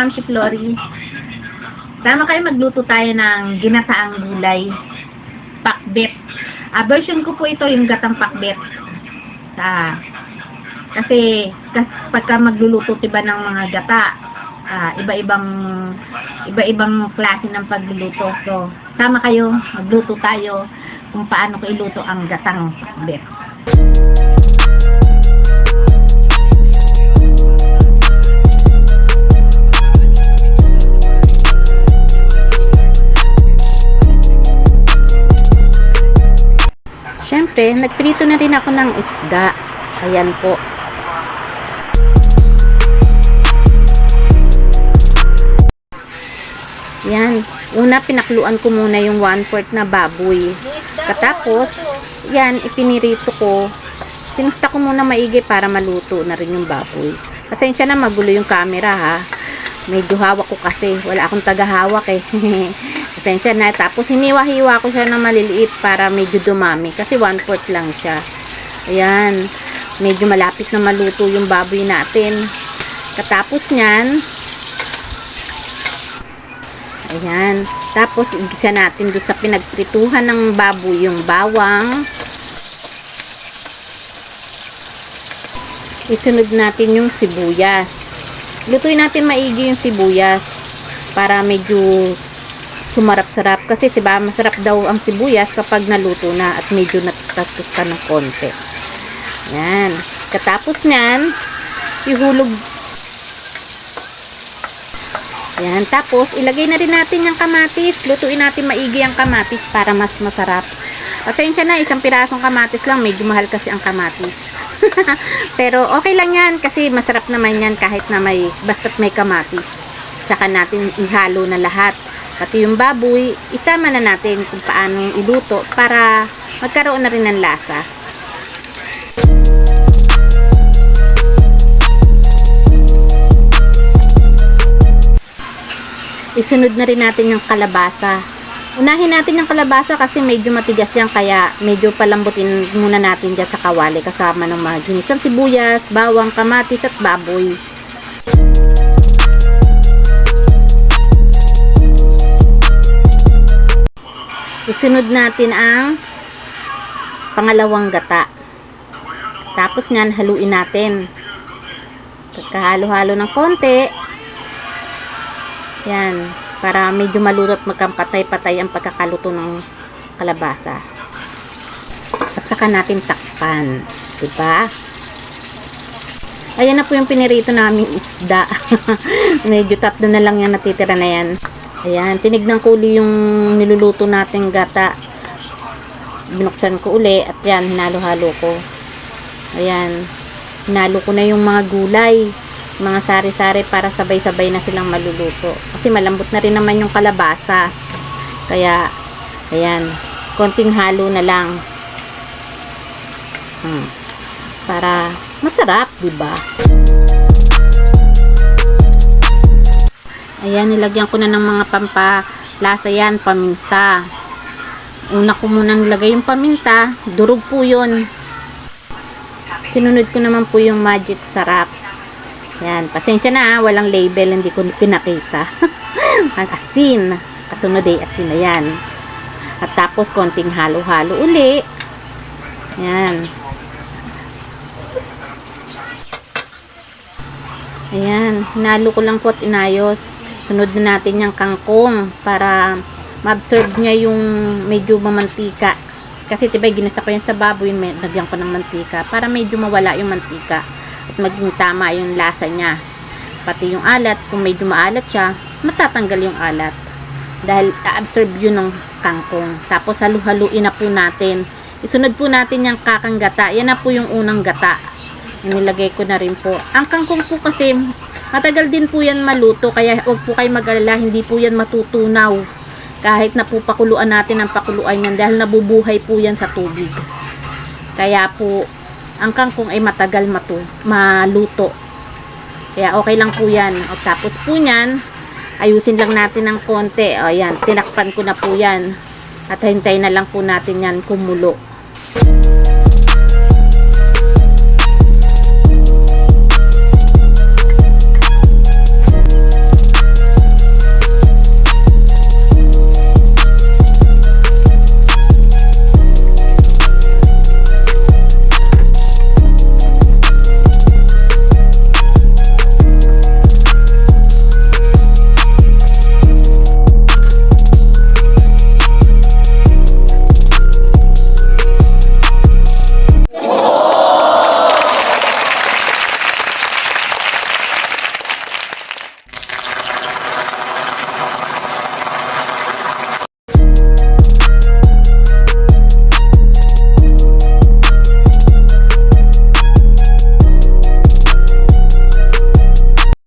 Ma'am si Flory. Tama kayo magluto tayo ng ginataang gulay. Pakbet. Ah, version ko po ito yung gatang pakbet. Ah, kasi kas, pagka magluluto tiba ng mga gata, ah, iba-ibang iba-ibang klase ng pagluluto. So, tama kayo, magluto tayo kung paano ko iluto ang gatang pakbet. Siyempre, nagprito na rin ako ng isda. Ayan po. Yan. Una, pinakluan ko muna yung one-fourth na baboy. Katapos, yan, ipinirito ko. Tinusta ko muna maigi para maluto na rin yung baboy. Pasensya na magulo yung camera ha. Medyo hawak ko kasi. Wala akong tagahawak eh. Pasensya na. Tapos hiniwa-hiwa ko siya ng maliliit para medyo dumami. Kasi one-fourth lang siya. Ayan. Medyo malapit na maluto yung baboy natin. Katapos niyan, Ayan. Tapos, igisa natin doon sa pinagprituhan ng baboy yung bawang. Isunod natin yung sibuyas. Lutuin natin maigi yung sibuyas para medyo sumarap-sarap. Kasi siba, masarap daw ang sibuyas kapag naluto na at medyo natustas ka ng konti. Ayan. Katapos nyan, ihulog Yan. Tapos, ilagay na rin natin yung kamatis. Lutuin natin maigi ang kamatis para mas masarap. Pasensya na, isang pirasong kamatis lang. Medyo mahal kasi ang kamatis. Pero, okay lang yan kasi masarap naman yan kahit na may, basta't may kamatis. Tsaka natin ihalo na lahat. Pati yung baboy, isama na natin kung paano iluto para magkaroon na rin ng lasa. isunod na rin natin yung kalabasa. Unahin natin yung kalabasa kasi medyo matigas yan kaya medyo palambutin muna natin dyan sa kawali kasama ng mga ginisang sibuyas, bawang, kamatis at baboy. Isunod natin ang pangalawang gata. Tapos nyan, haluin natin. Pagkahalo-halo ng konti, yan. Para medyo maluto at magkampatay-patay ang pagkakaluto ng kalabasa. At saka natin takpan. Diba? Ayan na po yung pinirito naming isda. medyo tatlo na lang yan natitira na yan. Ayan. Tinignan ko uli yung niluluto nating gata. Binuksan ko uli. At yan. Hinalo-halo ko. Ayan. Hinalo ko na yung mga gulay mga sari-sari para sabay-sabay na silang maluluto. Kasi malambot na rin naman yung kalabasa. Kaya, ayan, konting halo na lang. Hmm. Para masarap, di ba? Ayan, nilagyan ko na ng mga pampalasa yan, paminta. Una ko muna nilagay yung paminta, durog po yun. Sinunod ko naman po yung magic sarap. Yan, pasensya na, ah, walang label, hindi ko pinakita. Ang asin. Kasunod ay asin na yan. At tapos, konting halo-halo uli. Yan. Ayan, hinalo ko lang po at inayos. Sunod na natin yung kangkong para ma-absorb niya yung medyo mamantika. Kasi tiba ginasa ko yan sa baboy, may, lagyan ko ng mantika para medyo mawala yung mantika maging tama yung lasa niya. Pati yung alat, kung medyo maalat siya, matatanggal yung alat. Dahil a-absorb yun ng kangkong. Tapos halu-haluin na po natin. Isunod po natin yung kakang gata. Yan na po yung unang gata. Nilagay ko na rin po. Ang kangkong po kasi, matagal din po yan maluto. Kaya huwag po kayo mag-alala, hindi po yan matutunaw. Kahit na po pakuluan natin ang pakuluan yan dahil nabubuhay po yan sa tubig. Kaya po, ang kangkong ay matagal matu maluto. Kaya okay lang po yan. O, tapos po yan, ayusin lang natin ng konti. O yan, tinakpan ko na po yan. At hintay na lang po natin yan kumulo.